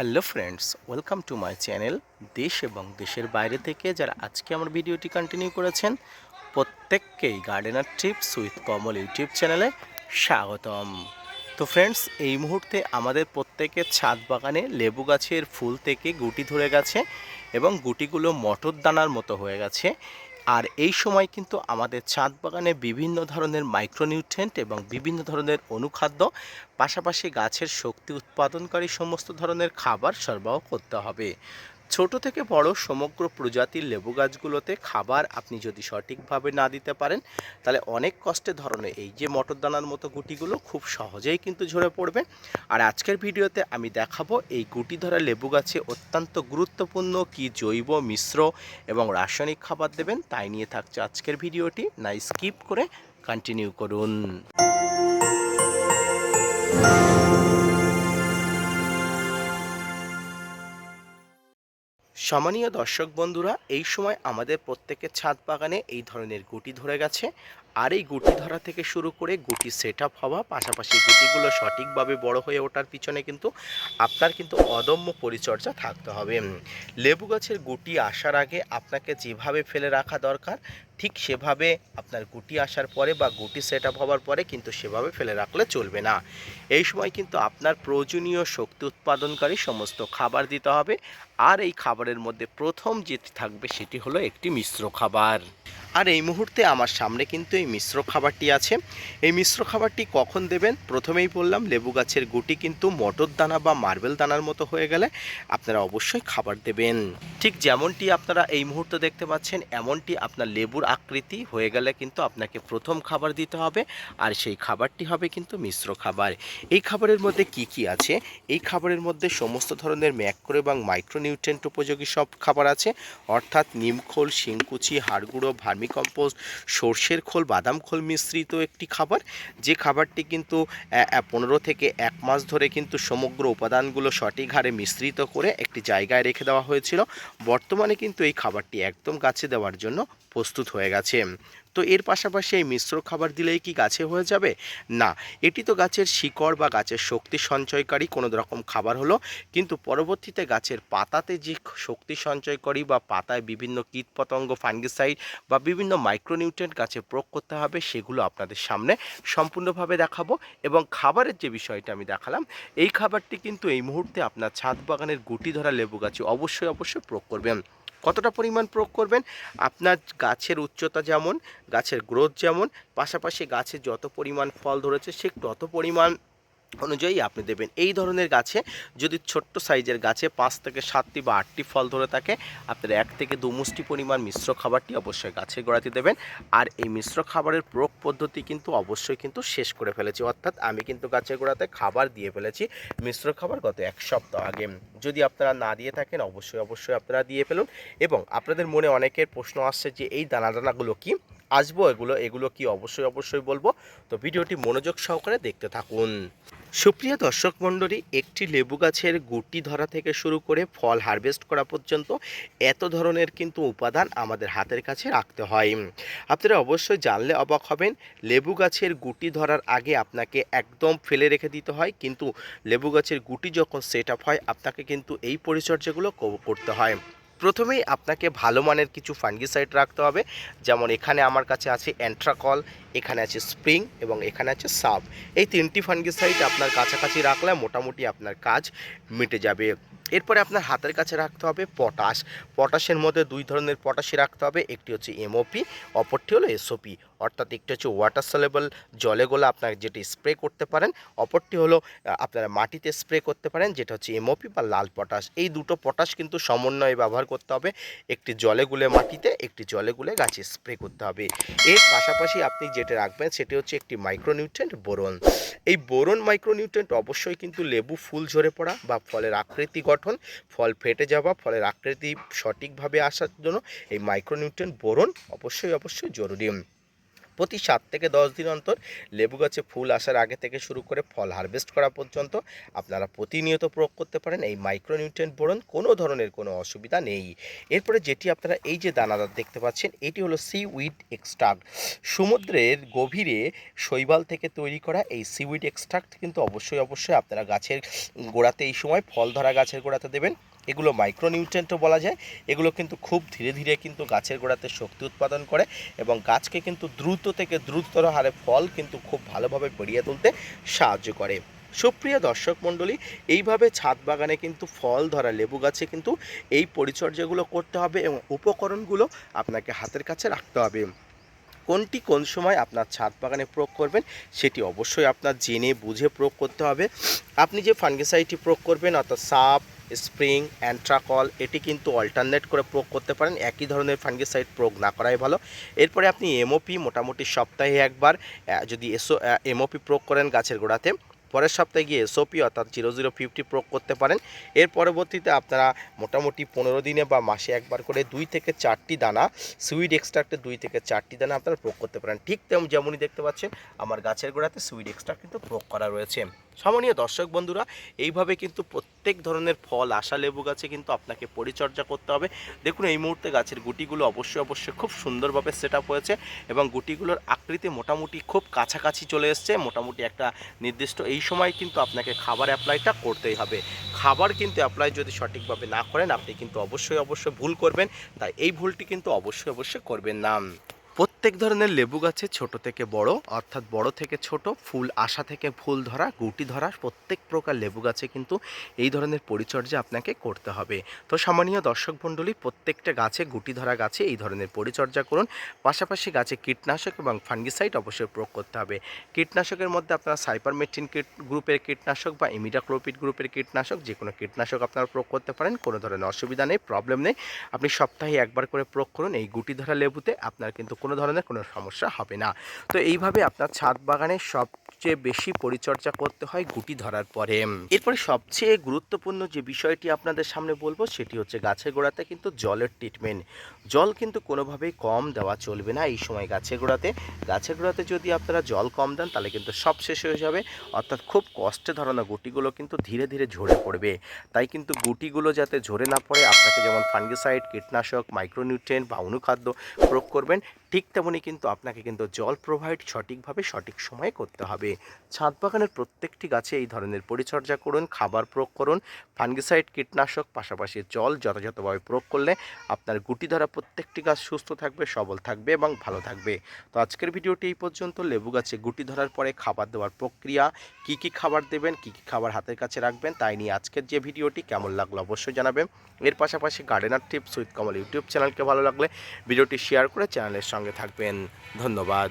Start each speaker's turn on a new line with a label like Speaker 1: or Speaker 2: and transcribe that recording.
Speaker 1: Hello friends, welcome to my channel দেশ এবং দেশের বাইরে থেকে যারা আজকে আমার ভিডিওটি কন্টিনিউ করেছেন, প্রত্যেককেই gardener trips with Kamal YouTube চ্যানেলে স্বাগতম। তো ফ্রেন্ডস, এই মুহূর্তে আমাদের প্রত্যেকের ছাদ বাগানে লেবু গাছের ফুল থেকে গুটি ধরে গেছে এবং গুটিগুলো মটর দানার মতো হয়ে গেছে। আর এই সময় কিন্তু আমাদের ছাদ বাগানে বিভিন্ন ধরনের মাইক্রোনিউট্রেন্ট এবং বিভিন্ন ধরনের অনুখাদ্য, পাশাপাশি গাছের শক্তি উৎপাদনকারী সমস্ত ধরনের খাবার সরবরাহ করতে হবে। ছোট থেকে বড় সমগ্র প্রজাতির লেবু গাছগুলোতে খাবার আপনি যদি সঠিকভাবে না দিতে পারেন, তাহলে অনেক কষ্টে ধরনের এই যে মটর দানার মতো গুটিগুলো খুব সহজেই কিন্তু ঝরে পড়বে। আর আজকের ভিডিওতে আমি দেখাবো এই গুটি ধরা লেবু গাছে অত্যন্ত গুরুত্বপূর্ণ কি জৈব মিশ্র এবং রাসায়নিক খাবার দেবেন, তাই নিয়ে থাকছে আজকের ভিডিওটি। না, স্কিপ করে কন্টিনিউ করুন। সম্মানীয় দর্শক বন্ধুরা এই সময় আমাদের প্রত্যেকের ছাদ বাগানে এই ধরনের গুটি ধরে গেছে। আর এই গুটি ধরা থেকে শুরু করে গুটি সেট আপ হওয়া, পাশাপাশি গুটিগুলো সঠিকভাবে বড় হয়ে ওঠার পিছনে কিন্তু আপনার কিন্তু অদম্য পরিচর্যা থাকতে হবে। লেবু গাছের গুটি আসার আগে আপনাকে যেভাবে ফেলে রাখা দরকার, ঠিক সেভাবে আপনার গুটি আসার পরে বা গুটি সেট আপ হওয়ার পরে কিন্তু সেভাবে ফেলে রাখলে চলবে না। এই সময় কিন্তু আপনার প্রয়োজনীয় শক্তি উৎপাদনকারী সমস্ত খাবার দিতে হবে। আর এই খাবারের মধ্যে প্রথম যেটি থাকবে সেটি হলো একটি মিশ্র খাবার। আর এই মুহূর্তে আমার সামনে কিন্তু এই মিশ্র খাবারটি আছে। এই মিশ্র খাবারটি কখন দেবেন? প্রথমেই বললাম, লেবু গাছের গুটি কিন্তু মটর দানা বা মার্বেল দানার মতো হয়ে গেলে আপনারা অবশ্যই খাবার দেবেন। ঠিক যেমনটি আপনারা এই মুহূর্তে দেখতে পাচ্ছেন, এমনটি আপনার লেবুর আকৃতি হয়ে গেলে কিন্তু আপনাকে প্রথম খাবার দিতে হবে আর সেই খাবারটি হবে কিন্তু মিশ্র খাবার। এই খাবারের মধ্যে কি কি আছে? এই খাবারের মধ্যে সমস্ত ধরনের ম্যাক্রো এবং মাইক্রোনিউট্রেন্ট উপযোগী সব খাবার আছে। অর্থাৎ নিমখোল, শিংকুচি, হাড়গুঁড়ো ভার্মিকম্পোস্ট সর্ষের খোল, বাদাম খোল মিশ্রিত একটি খাবার। যে খাবারটি কিন্তু পনেরো থেকে এক মাস ধরে কিন্তু সমগ্র উপাদানগুলো সঠিক হারে মিশ্রিত করে একটি জায়গায় রেখে দেওয়া হয়েছিল। বর্তমানে কিন্তু এই খাবারটি একদম গাছে দেওয়ার জন্য প্রস্তুত হয়ে গেছে। তো এর পাশাপাশি এই মিশ্র খাবার দিলেই কি গাছে হয়ে যাবে? না, এটি তো গাছের শিকড় বা গাছের শক্তি সঞ্চয়কারী কোনো রকম খাবার হলো। কিন্তু পরবর্তীতে গাছের পাতাতে যে শক্তি সঞ্চয়কারী বা পাতায় বিভিন্ন কীটপতঙ্গ, ফাঙ্গিসাইড বা বিভিন্ন মাইক্রোনিউট্রেন্ট গাছে প্রয়োগ করতে হবে, সেগুলো আপনাদের সামনে সম্পূর্ণভাবে দেখাবো। এবং খাবারের যে বিষয়টা আমি দেখালাম, এই খাবারটি কিন্তু এই মুহূর্তে আপনার ছাদ বাগানের গুটি ধরা লেবু গাছে অবশ্যই অবশ্যই প্রয়োগ করবেন। কতটা পরিমাণ প্রয়োগ করবেন? আপনার গাছের উচ্চতা যেমন, গাছের গ্রোথ যেমন, পাশাপাশি গাছে যত পরিমাণ ফল ধরেছে, সে তত পরিমাণ অনুযায়ী আপনি দেবেন। এই ধরনের গাছে যদি ছোট্ট সাইজের গাছে পাঁচ থেকে সাতটি বা আটটি ফল ধরে থাকে, আপনার এক থেকে দু মুষ্টি পরিমাণ মিশ্র খাবারটি অবশ্যই গাছের গোড়াতে দেবেন। আর এই মিশ্র খাবারের প্রয়োগ পদ্ধতি কিন্তু অবশ্যই কিন্তু শেষ করে ফেলেছি। অর্থাৎ আমি কিন্তু গাছের গোড়াতে খাবার দিয়ে ফেলেছি মিশ্র খাবার গত এক সপ্তাহ আগে। যদি আপনারা না দিয়ে থাকেন, অবশ্যই অবশ্যই আপনারা দিয়ে ফেলুন। এবং আপনাদের মনে অনেকের প্রশ্ন আসছে যে, এই দানা দানাগুলো কি? আসব এগুলো এগুলো কি? অবশ্যই অবশ্যই বলব। তো ভিডিওটি মনোযোগ সহকারে দেখতে থাকুন। সুপ্রিয় দর্শক মণ্ডলী, একটি লেবু গাছের গুটি ধরা থেকে শুরু করে ফল হারভেস্ট করা পর্যন্ত এত ধরনের কিন্তু উপাদান আমাদের হাতের কাছে রাখতে হয়। আপনারা অবশ্যই জানলে অবাক হবেন, লেবু গাছের গুটি ধরার আগে আপনাকে একদম ফেলে রেখে দিতে হয়, কিন্তু লেবু গাছের গুটি যখন সেট আপ হয়, আপনাকে কিন্তু এই পরিচর্যাগুলো করতে হয়। প্রথমেই আপনাকে ভালো মানের কিছু ফাঙ্গিসাইড রাখতে হবে। যেমন এখানে আমার কাছে আছে অ্যান্ট্রাকল, এখানে আছে স্প্রিং এবং এখানে আছে সাব। এই তিনটি ফাঙ্গিসাইড আপনার কাছাকাছি রাখলে মোটামুটি আপনার কাজ মিটে যাবে। এরপরে আপনার হাতের কাছে রাখতে হবে পটাশ। পটাশের মধ্যে দুই ধরনের পটাশি রাখতে হবে। একটি হচ্ছে এমওপি অপরটি হলো এসওপি অর্থাৎ একটি হচ্ছে ওয়াটার সলেবল জলে গোলা আপনার যেটি স্প্রে করতে পারেন, অপরটি হলো আপনারা মাটিতে স্প্রে করতে পারেন, যেটা হচ্ছে এমওপি বা লাল পটাশ এই দুটো পটাশ কিন্তু সমন্বয়ে ব্যবহার করতে হবে, একটি জলে গুলে মাটিতে, একটি জলে গুলে গাছে স্প্রে করতে হবে। এর পাশাপাশি আপনি যেটা রাখবেন, সেটি হচ্ছে একটি মাইক্রোনিউট্রেন্ট বোরন। এই বোরন মাইক্রোনিউট্রেন্ট অবশ্যই কিন্তু লেবু, ফুল ঝরে পড়া বা ফলের আকৃতি গঠন, ফল ফেটে যাওয়া, ফলের আকৃতি সঠিকভাবে আসার জন্য এই মাইক্রোনিউট্রেন্ট বোরন অবশ্যই অবশ্যই জরুরি। প্রতি সাত থেকে দশ দিন অন্তর লেবু গাছে ফুল আসার আগে থেকে শুরু করে ফল হারভেস্ট করা পর্যন্ত আপনারা প্রতিনিয়ত প্রয়োগ করতে পারেন। এই মাইক্রোনিউট্রেন্ট বোরন কোনো ধরনের কোনো অসুবিধা নেই। এরপরে যেটি আপনারা এই যে দানাদার দেখতে পাচ্ছেন, এটি হলো সি উইড এক্সট্রাক্ট সমুদ্রের গভীরে শৈবাল থেকে তৈরি করা এই সিউইড এক্সট্রাক্ট কিন্তু অবশ্যই অবশ্যই আপনারা গাছের গোড়াতে এই সময় ফল ধরা গাছের গোড়াতে দেবেন। এগুলো মাইক্রোনিউট্রেন্টও বলা যায়। এগুলো কিন্তু খুব ধীরে ধীরে কিন্তু গাছের গোড়াতে শক্তি উৎপাদন করে এবং গাছকে কিন্তু দ্রুত থেকে দ্রুততর হারে ফল কিন্তু খুব ভালোভাবে বেরিয়ে তুলতে সাহায্য করে। সুপ্রিয় দর্শক মণ্ডলী, এইভাবে ছাদ বাগানে কিন্তু ফল ধরা লেবু গাছে কিন্তু এই পরিচর্যাগুলো করতে হবে এবং উপকরণগুলো আপনাকে হাতের কাছে রাখতে হবে। কোনটি কোন সময় আপনার ছাদ বাগানে প্রয়োগ করবেন সেটি অবশ্যই আপনার জেনে বুঝে প্রয়োগ করতে হবে। আপনি যে ফাঙ্গিসাইডটি প্রয়োগ করবেন, অর্থাৎ সাপ স্প্রিং, অ্যান্ট্রাকল, এটি কিন্তু অল্টারনেট করে প্রয়োগ করতে পারেন। একই ধরনের ফাঙ্গিসাইড প্রয়োগ না করাই ভালো। এরপরে আপনি এমওপি মোটামুটি সপ্তাহে একবার যদি এসো এমওপি প্রয়োগ করেন গাছের গোড়াতে, পরের সপ্তাহে গিয়ে এসওপি অর্থাৎ জিরো জিরো ফিফটি প্রয়োগ করতে পারেন। এর পরবর্তীতে আপনারা মোটামুটি পনেরো দিনে বা মাসে একবার করে দুই থেকে চারটি দানা সুইড এক্সট্রাক্টের দুই থেকে চারটি দানা আপনারা প্রয়োগ করতে পারেন। ঠিক তেমন যেমনই দেখতে পাচ্ছেন, আমার গাছের গোড়াতে সুইড এক্সট্রাক্ট কিন্তু প্রয়োগ করা রয়েছে। সম্মানীয় দর্শক বন্ধুরা, এইভাবে কিন্তু প্রত্যেক ধরনের ফল, আশা লেবু গাছে কিন্তু আপনাকে পরিচর্যা করতে হবে। দেখুন, এই মুহূর্তে গাছের গুটিগুলো অবশ্যই অবশ্যই খুব সুন্দরভাবে সেট হয়েছে এবং গুটিগুলোর আকৃতি মোটামুটি খুব কাছাকাছি চলে এসছে। মোটামুটি একটা নির্দিষ্ট এই সময় কিন্তু আপনাকে খাবার অ্যাপ্লাইটা করতেই হবে। খাবার কিন্তু অ্যাপ্লাই যদি সঠিকভাবে না করেন, আপনি কিন্তু অবশ্যই অবশ্যই ভুল করবেন। তাই এই ভুলটি কিন্তু অবশ্যই অবশ্যই করবেন না। প্রত্যেক ধরনের লেবু গাছে ছোট থেকে বড়, অর্থাৎ বড় থেকে ছোট, ফুল আশা থেকে ফুল ধরা, গুটি ধরা, প্রত্যেক প্রকার লেবু গাছে কিন্তু এই ধরনের পরিচর্যা আপনাকে করতে হবে। তো সামান্য দর্শক মণ্ডলী, প্রত্যেকটা গাছে, গুটি ধরা গাছে এই ধরনের পরিচর্যা করুন। পাশাপাশি গাছে কীটনাশক এবং ফাঙ্গিসাইড অবশ্যই প্রয়োগ করতে হবে। কীটনাশকের মধ্যে আপনারা সাইপারমেট্রিন কীট গ্রুপের কীটনাশক বা ইমিডাক্লোপিড গ্রুপের কীটনাশক যে কোনো কীটনাশক আপনারা প্রয়োগ করতে পারেন, কোনো ধরনের অসুবিধা নেই, প্রবলেম নেই। আপনি সপ্তাহে একবার করে প্রয়োগ করুন, এই গুটি ধরা লেবুতে আপনার কিন্তু কোনো ধরনের কোনো সমস্যা হবে না। তো এইভাবে আপনার ছাদ বাগানে সবচেয়ে বেশি পরিচর্যা করতে হয় গুটি ধরার পরে। এরপরে সবচেয়ে গুরুত্বপূর্ণ যে বিষয়টি আপনাদের সামনে বলব, সেটি হচ্ছে গাছের গোড়াতে কিন্তু জলের ট্রিটমেন্ট জল কিন্তু কোনোভাবেই কম দেওয়া চলবে না এই সময় গাছের গোড়াতে। গাছের গোড়াতে যদি আপনারা জল কম দেন, তাহলে কিন্তু সব শেষ হয়ে যাবে। অর্থাৎ খুব কষ্টে ধরানো গুটিগুলো কিন্তু ধীরে ধীরে ঝরে পড়বে। তাই কিন্তু গুটিগুলো যাতে ঝরে না পড়ে, আপনাকে যেমন ফাঙ্গিসাইড, কীটনাশক মাইক্রোনিউট্রিয়েন্ট বা অনুখাদ্য প্রয়োগ করবেন ঠিক তেমনই কিন্তু আপনাকে কিন্তু জল প্রোভাইড সঠিকভাবে সঠিক সময়ে করতে হবে। ছাদ বাগানের প্রত্যেকটি গাছে এই ধরনের পরিচর্যা করুন, খাবার প্রয়োগ করুন, ফাঙ্গিসাইড কীটনাশক, পাশাপাশি জল যথাযথভাবে প্রয়োগ করলে আপনার গুটি ধরা প্রত্যেকটি গাছ সুস্থ থাকবে, সবল থাকবে এবং ভালো থাকবে। তো আজকের ভিডিওটি এই পর্যন্ত। লেবু গাছে গুটি ধরার পরে খাবার দেওয়ার প্রক্রিয়া, কি কি খাবার দেবেন, কি কি খাবার হাতের কাছে রাখবেন, তাই নিয়ে আজকের যে ভিডিওটি কেমন লাগল অবশ্যই জানাবেন। এর পাশাপাশি gardener tips with Kamal YouTube চ্যানেলকে ভালো লাগলে ভিডিওটি শেয়ার করে চ্যানেলের সঙ্গে থাকবেন। ধন্যবাদ।